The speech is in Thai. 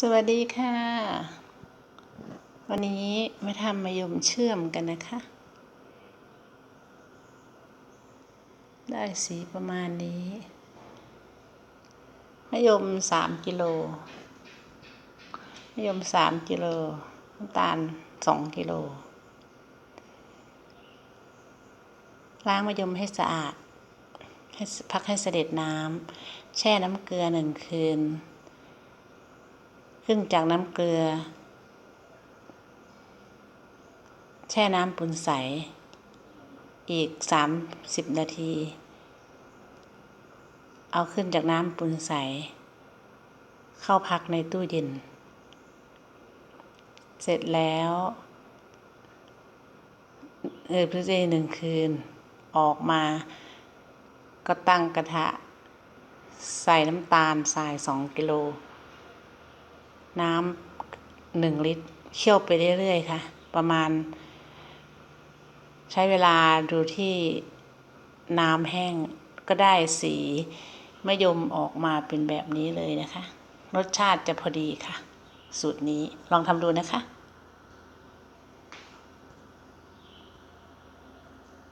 สวัสดีค่ะ วันนี้มาทำมะยมเชื่อมกันนะคะ ได้สีประมาณนี้มะยมสามกิโลมะยมสามกิโลน้ำตาลสองกิโล ล้างมะยมให้สะอาดให้พักให้เสด็จน้ำแช่น้ำเกลือหนึ่งคืน ขึ้นจากน้ำเกลือ แช่น้ำปุนใส อีกสามสิบนาที เอาขึ้นจากน้ำปุนใส เข้าพักในตู้เย็น เสร็จแล้วเออพื้นที่หนึ่งคืน ออกมา ก็ตั้งกระทะ ใส่น้ำตาลทรายสองกิโล น้ำหนึ่งลิตรเคี่ยวไปเรื่อยๆค่ะ ประมาณ ใช้เวลาดูที่น้ำแห้งก็ได้สีมะยมออกมาเป็นแบบนี้เลยนะคะ รสชาติจะพอดีค่ะ สูตรนี้ลองทำดูนะคะ